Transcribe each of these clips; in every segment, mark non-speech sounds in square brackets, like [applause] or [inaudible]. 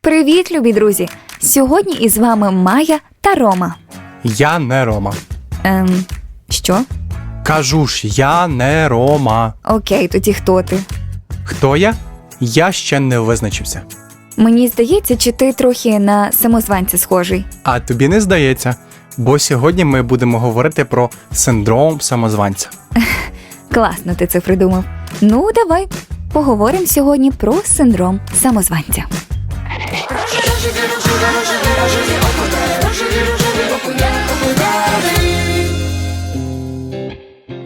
Привіт, любі друзі! Сьогодні із вами Майя та Рома. Я не Рома. Ем, що? Кажу ж, я не Рома. Окей, тоді хто ти? Хто я? Я ще не визначився. Мені здається, чи ти трохи на самозванця схожий. А тобі не здається, бо сьогодні ми будемо говорити про синдром самозванця. [laughs] Класно ти це придумав. Ну, давай поговоримо сьогодні про синдром самозванця.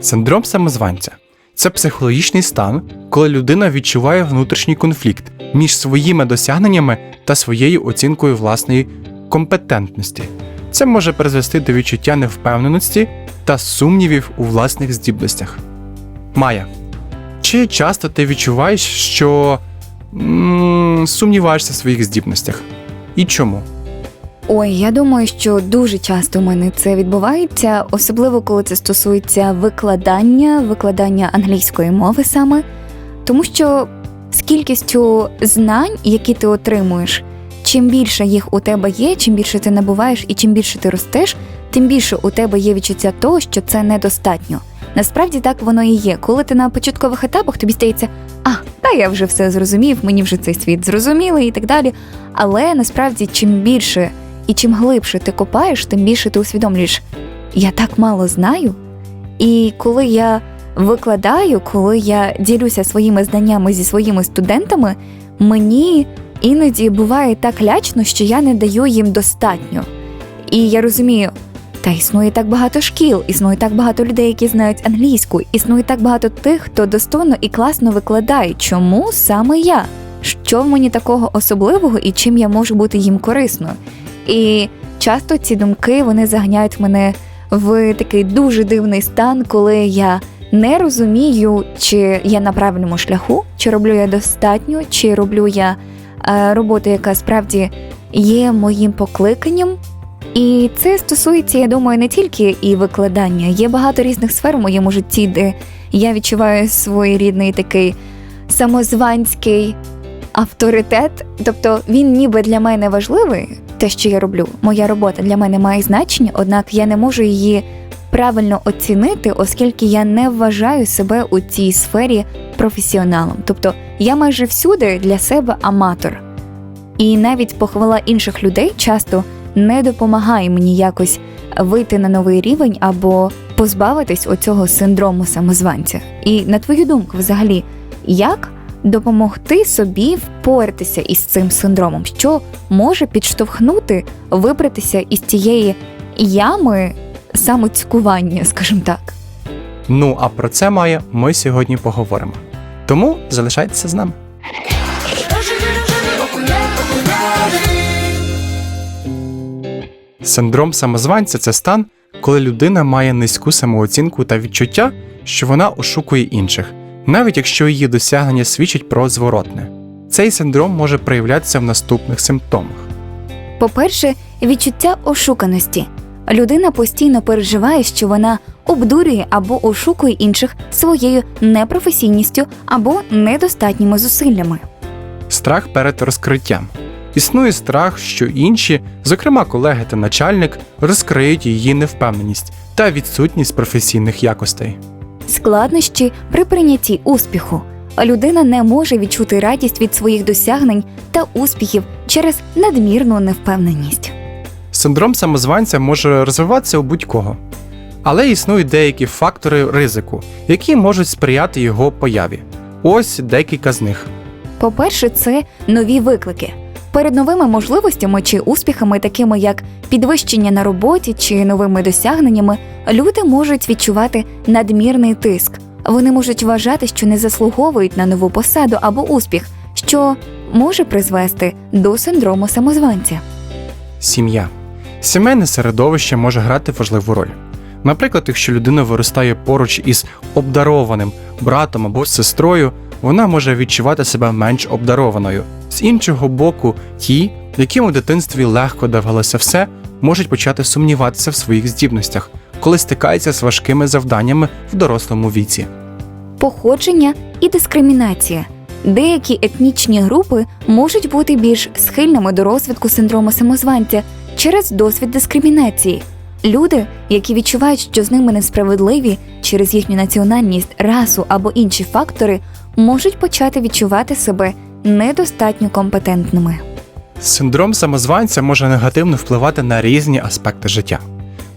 Синдром самозванця це психологічний стан, коли людина відчуває внутрішній конфлікт між своїми досягненнями та своєю оцінкою власної компетентності. Це може призвести до відчуття невпевненості та сумнівів у власних здібностях. Майя, чи часто ти відчуваєш, що м- сумніваєшся в своїх здібностях? І чому? Ой, я думаю, що дуже часто у мене це відбувається, особливо коли це стосується викладання, викладання англійської мови саме, тому що з кількістю знань, які ти отримуєш, чим більше їх у тебе є, чим більше ти набуваєш і чим більше ти ростеш, тим більше у тебе є відчуття того, що це недостатньо. Насправді так воно і є. Коли ти на початкових етапах тобі здається, а, та я вже все зрозумів, мені вже цей світ зрозумілий і так далі. Але насправді, чим більше і чим глибше ти копаєш, тим більше ти усвідомлюєш, я так мало знаю. І коли я викладаю, коли я ділюся своїми знаннями зі своїми студентами, мені іноді буває так лячно, що я не даю їм достатньо. І я розумію, та існує так багато шкіл, існує так багато людей, які знають англійську, існує так багато тих, хто достойно і класно викладає. Чому саме я? Що в мені такого особливого і чим я можу бути їм корисною? І часто ці думки вони заганяють мене в такий дуже дивний стан, коли я не розумію, чи я на правильному шляху, чи роблю я достатньо, чи роблю я е, роботу, яка справді є моїм покликанням. І це стосується, я думаю, не тільки і викладання. Є багато різних сфер в моєму житті, де я відчуваю своєрідний такий самозванський авторитет. Тобто він ніби для мене важливий, те, що я роблю. Моя робота для мене має значення, однак я не можу її правильно оцінити, оскільки я не вважаю себе у цій сфері професіоналом. Тобто я майже всюди для себе аматор. І навіть похвала інших людей часто не допомагає мені якось вийти на новий рівень або позбавитись оцього синдрому самозванця. І на твою думку, взагалі, як допомогти собі впоратися із цим синдромом, що може підштовхнути вибратися із цієї ями самоцькування, скажімо так. Ну а про це Майя ми сьогодні поговоримо. Тому залишайтеся з нами. Синдром самозванця це стан, коли людина має низьку самооцінку та відчуття, що вона ошукує інших, навіть якщо її досягнення свідчить про зворотне. Цей синдром може проявлятися в наступних симптомах. По-перше, відчуття ошуканості. Людина постійно переживає, що вона обдурює або ошукує інших своєю непрофесійністю або недостатніми зусиллями. Страх перед розкриттям. Існує страх, що інші, зокрема колеги та начальник, розкриють її невпевненість та відсутність професійних якостей. Складнощі при прийнятті успіху. а Людина не може відчути радість від своїх досягнень та успіхів через надмірну невпевненість. Синдром самозванця може розвиватися у будь-кого, але існують деякі фактори ризику, які можуть сприяти його появі. Ось декілька з них. По-перше, це нові виклики. Перед новими можливостями чи успіхами, такими як підвищення на роботі чи новими досягненнями, люди можуть відчувати надмірний тиск. Вони можуть вважати, що не заслуговують на нову посаду або успіх, що може призвести до синдрому самозванця. Сім'я. Сімейне середовище може грати важливу роль. Наприклад, якщо людина виростає поруч із обдарованим братом або сестрою, вона може відчувати себе менш обдарованою. З іншого боку, ті, яким у дитинстві легко давалося все, можуть почати сумніватися в своїх здібностях, коли стикаються з важкими завданнями в дорослому віці. походження і дискримінація. Деякі етнічні групи можуть бути більш схильними до розвитку синдрому самозванця через досвід дискримінації. Люди, які відчувають, що з ними несправедливі через їхню національність, расу або інші фактори, можуть почати відчувати себе недостатньо компетентними. Синдром самозванця може негативно впливати на різні аспекти життя.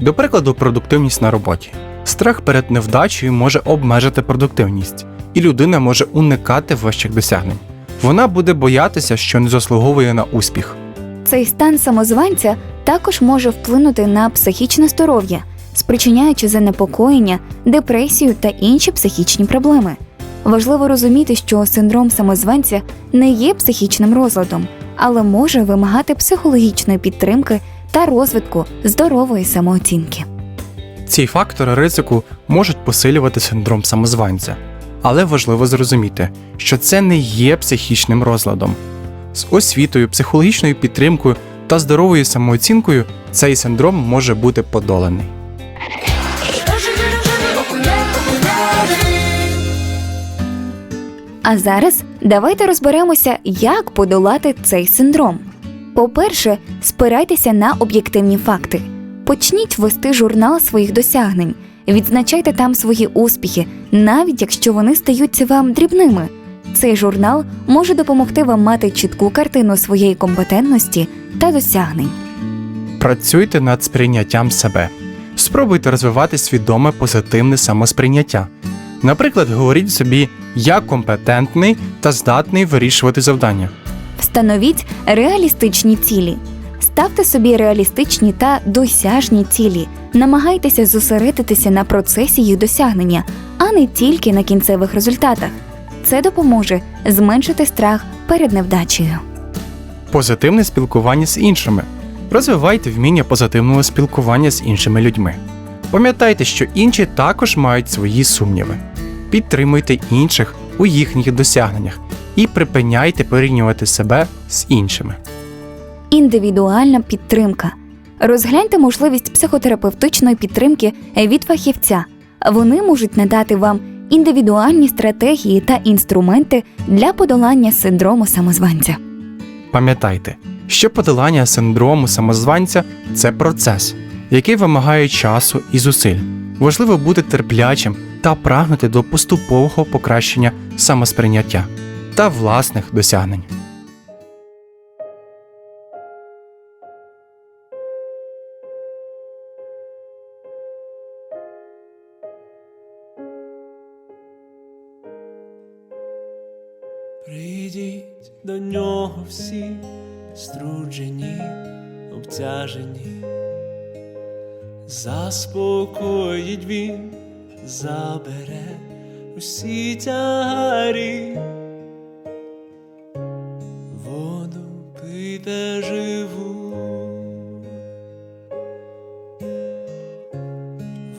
До прикладу, продуктивність на роботі. Страх перед невдачею може обмежити продуктивність, і людина може уникати вищих досягнень. Вона буде боятися, що не заслуговує на успіх. Цей стан самозванця також може вплинути на психічне здоров'я, спричиняючи занепокоєння, депресію та інші психічні проблеми. Важливо розуміти, що синдром самозванця не є психічним розладом, але може вимагати психологічної підтримки та розвитку здорової самооцінки. Ці фактори ризику можуть посилювати синдром самозванця, але важливо зрозуміти, що це не є психічним розладом. З освітою, психологічною підтримкою та здоровою самооцінкою цей синдром може бути подоланий. А зараз давайте розберемося, як подолати цей синдром. По-перше, спирайтеся на об'єктивні факти. Почніть вести журнал своїх досягнень, відзначайте там свої успіхи, навіть якщо вони стаються вам дрібними. Цей журнал може допомогти вам мати чітку картину своєї компетентності та досягнень. Працюйте над сприйняттям себе. Спробуйте розвивати свідоме позитивне самосприйняття. Наприклад, говоріть собі я компетентний та здатний вирішувати завдання. Встановіть реалістичні цілі. Ставте собі реалістичні та досяжні цілі. Намагайтеся зосередитися на процесі їх досягнення, а не тільки на кінцевих результатах. Це допоможе зменшити страх перед невдачею. Позитивне спілкування з іншими. Розвивайте вміння позитивного спілкування з іншими людьми. Пам'ятайте, що інші також мають свої сумніви. Підтримуйте інших у їхніх досягненнях і припиняйте порівнювати себе з іншими. Індивідуальна підтримка. Розгляньте можливість психотерапевтичної підтримки від фахівця. Вони можуть надати вам індивідуальні стратегії та інструменти для подолання синдрому самозванця. Пам'ятайте, що подолання синдрому самозванця це процес, який вимагає часу і зусиль. Важливо бути терплячим та прагнути до поступового покращення самосприйняття та власних досягнень. Прийдіть до нього всі струджені, обтяжені, заспокоїть він, забере усі тягарі, воду пийте живу,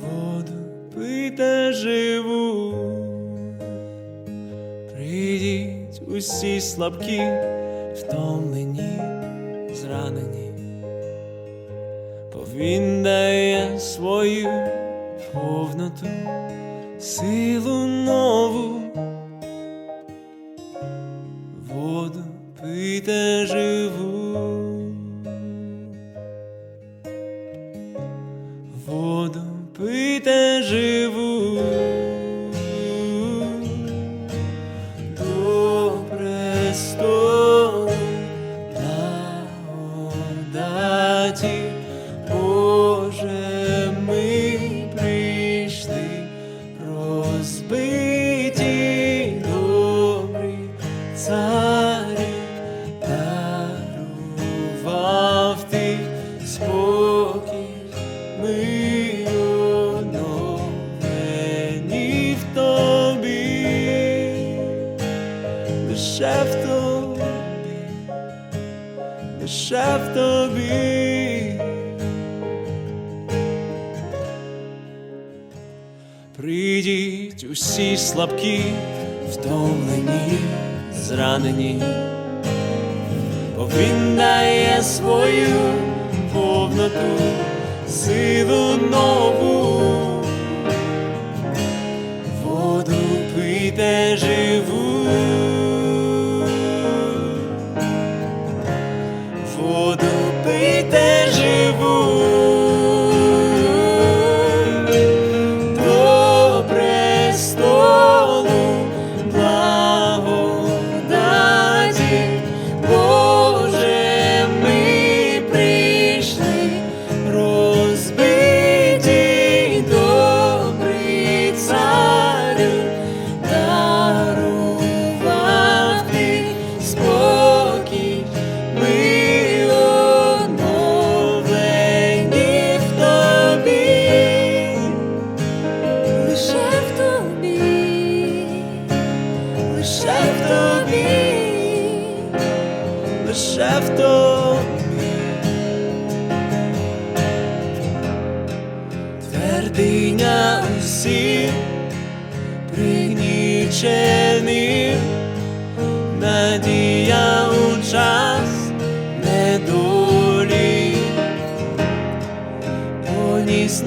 воду пийте живу. Прийдіть усі слабкі, повноту, силу нову, Прийдіть усі слабкі, втомлені, зранені, бо він дає свою повноту, силу нову, воду пийте живу, воду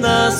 поніс на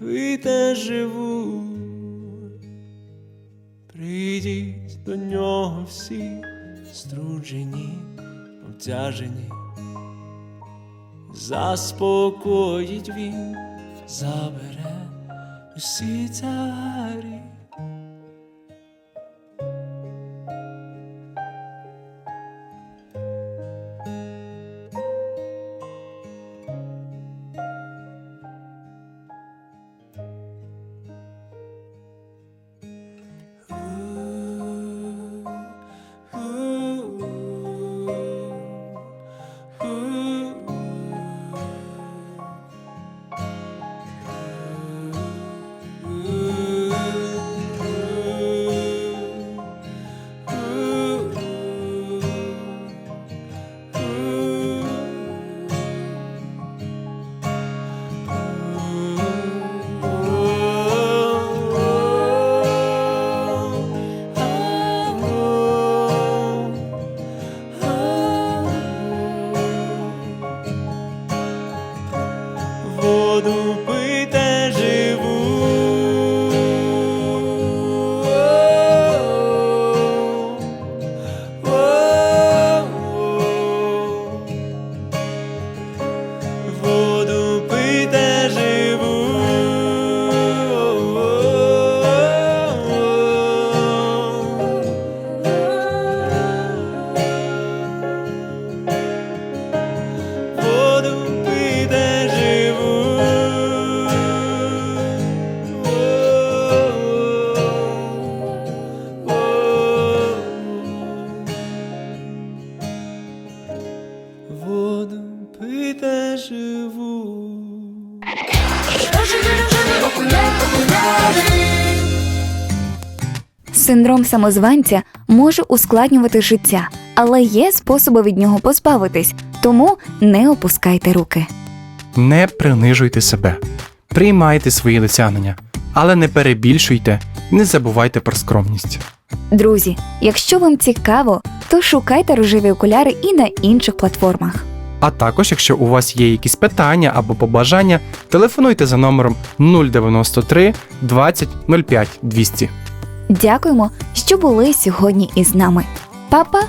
пийте живу, прийдіть до нього всі струджені, обтяжені, заспокоїть він, забере усі царі. Синдром самозванця може ускладнювати життя, але є способи від нього позбавитись, тому не опускайте руки. Не принижуйте себе, приймайте свої досягнення, але не перебільшуйте, не забувайте про скромність. Друзі, якщо вам цікаво, то шукайте рожеві окуляри і на інших платформах. А також, якщо у вас є якісь питання або побажання, телефонуйте за номером 093 20 05 200. Дякуємо, що були сьогодні із нами. Па-па!